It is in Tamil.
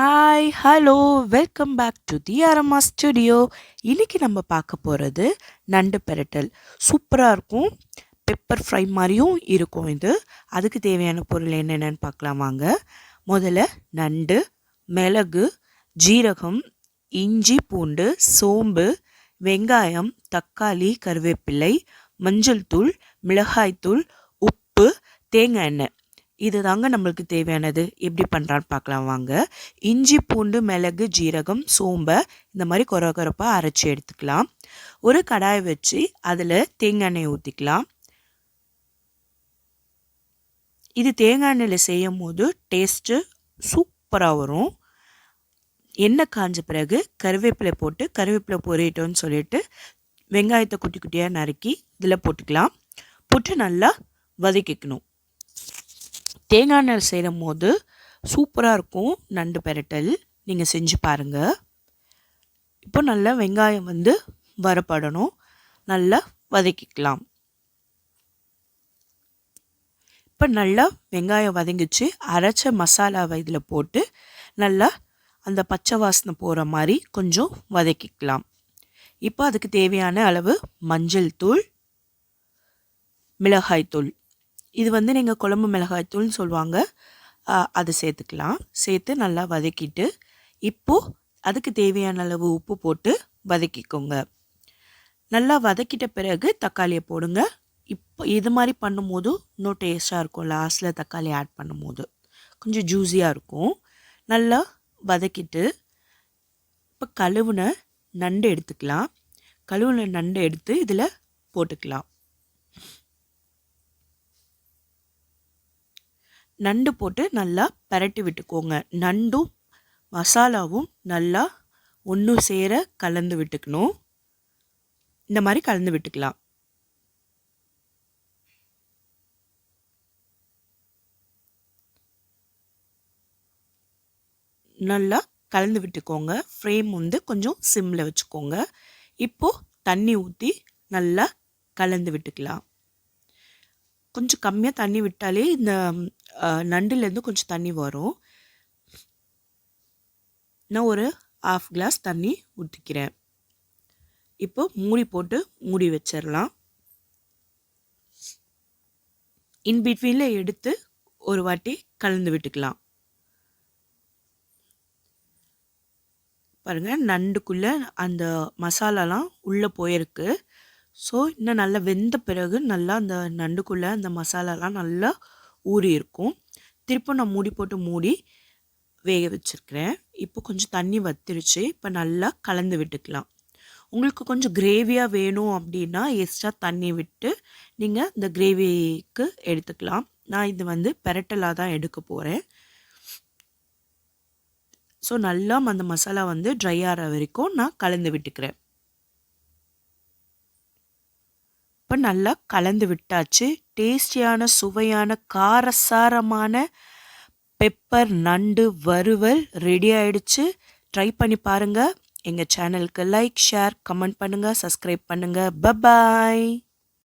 Hi hello welcome back to the Arama studio இன்றைக்கி நம்ம பார்க்க போகிறது நண்டு பெரட்டல். சூப்பராக இருக்கும். பெப்பர் ஃப்ரை மாதிரியும் இருக்கும் இது. அதுக்கு தேவையான பொருள் என்னென்னு பார்க்கலாம் வாங்க. முதல்ல நண்டு மிளகு ஜீரகம் இஞ்சி பூண்டு சோம்பு வெங்காயம் தக்காளி கருவேப்பிலை மஞ்சள் தூள் மிளகாய்த்தூள் உப்பு தேங்காய் எண்ணெய். இது தாங்க நம்மளுக்கு தேவையானது. எப்படி பண்ணுறான்னு பார்க்கலாம் வாங்க. இஞ்சி பூண்டு மிளகு ஜீரகம் சோம்பை இந்த மாதிரி குறை குறைப்பாக அரைச்சி எடுத்துக்கலாம். ஒரு கடாயை வச்சு அதில் தேங்காய் எண்ணெய் ஊற்றிக்கலாம் இது தேங்காய் எண்ணெயில் செய்யும் போது டேஸ்ட்டு சூப்பராக வரும். எண்ணெய் காஞ்ச பிறகு கருவேப்பிலை போட்டு கருவேப்பிலை பொரியட்டோன்னு சொல்லிட்டு வெங்காயத்தை குட்டி குட்டியாக நறுக்கி இதில் போட்டுக்கலாம். போட்டு நல்லா வதக்கிக்கணும். தேங்காய் எண்ணெய் செய்யும் போது சூப்பராக இருக்கும் நண்டு பெரட்டல். நீங்கள் செஞ்சு பாருங்கள் இப்போ நல்லா வெங்காயம் வந்து வரப்படணும் நல்லா வதக்கிக்கலாம். இப்போ நல்லா வெங்காயம் வதங்கிச்சு. அரைச்ச மசாலாவை இதில் போட்டு நல்லா அந்த பச்சை வாசனை போகிற மாதிரி கொஞ்சம் வதக்கிக்கலாம். இப்போ அதுக்கு தேவையான அளவு மஞ்சள் தூள் மிளகாய் தூள். இது வந்து நீங்கள் குழம்பு மிளகாய் தூள்னு சொல்லுவாங்க அதை சேர்த்துக்கலாம். சேர்த்து நல்லா வதக்கிட்டு இப்போது அதுக்கு தேவையான அளவு உப்பு போட்டு வதக்கிக்கோங்க. நல்லா வதக்கிட்ட பிறகு தக்காளியை போடுங்க. இப்போ இது மாதிரி பண்ணும்போது இன்னும் டேஸ்ட்டாக இருக்கும். லாஸ்ட்டில் தக்காளி ஆட் பண்ணும்போது. கொஞ்சம் ஜூஸியாக இருக்கும். நல்லா வதக்கிட்டு இப்போ கழுவுன நண்டு எடுத்துக்கலாம். கழுவுன நண்டு எடுத்து இதில் போட்டுக்கலாம். நண்டு போட்டு நல்லா பரட்டி விட்டுக்கோங்க. நண்டும் மசாலாவும் நல்லா ஒன்று சேர கலந்து விட்டுக்கணும். இந்த மாதிரி கலந்து விட்டுக்கலாம். நல்லா கலந்து விட்டுக்கோங்க. ஃப்ரேம் வந்து கொஞ்சம் சிம்மில் வச்சுக்கோங்க. இப்போது தண்ணி ஊற்றி நல்லா கலந்து விட்டுக்கலாம். கொஞ்சம் கம்மியாக தண்ணி விட்டாலே இந்த நண்டுலேருந்து கொஞ்சம் தண்ணி வரும். நான் ஒரு ஆஃப் கிளாஸ் தண்ணி ஊற்றிக்கிறேன் இப்போ மூடி போட்டு மூடி வச்சிடலாம் இன் பிட்வீனில் எடுத்து ஒரு வாட்டி கலந்து விட்டுக்கலாம். பாருங்கள் நண்டுக்குள்ளே அந்த மசாலாலாம் உள்ளே போயிருக்கு. ஸோ இன்னும் நல்லா வெந்த பிறகு நல்லா அந்த நண்டுக்குள்ளே அந்த மசாலாலாம் நல்லா ஊறி இருக்கும். திருப்பும் நான் மூடி போட்டு மூடி வேக வச்சுருக்கிறேன். இப்போ கொஞ்சம் தண்ணி வத்திருச்சு. இப்போ நல்லா கலந்து விட்டுக்கலாம். உங்களுக்கு கொஞ்சம் கிரேவியாக வேணும் அப்படின்னா எக்ஸ்ட்ரா தண்ணி விட்டு நீங்கள் இந்த கிரேவிக்கு எடுத்துக்கலாம். நான் இது வந்து பெரட்டலாக தான் எடுக்க போகிறேன் ஸோ நல்லா அந்த மசாலா வந்து ட்ரை ஆகிற வரைக்கும் நான் கலந்து விட்டுக்கிறேன். இப்போ நல்லா கலந்து விட்டாச்சு. டேஸ்டியான சுவையான காரசாரமான பெப்பர் நண்டு வறுவல் ரெடி ஆயிடுச்சு. ட்ரை பண்ணி பாருங்கள் எங்கள் சேனலுக்கு லைக் ஷேர் கமெண்ட் பண்ணுங்கள் சப்ஸ்கிரைப் பண்ணுங்கள் பபாய்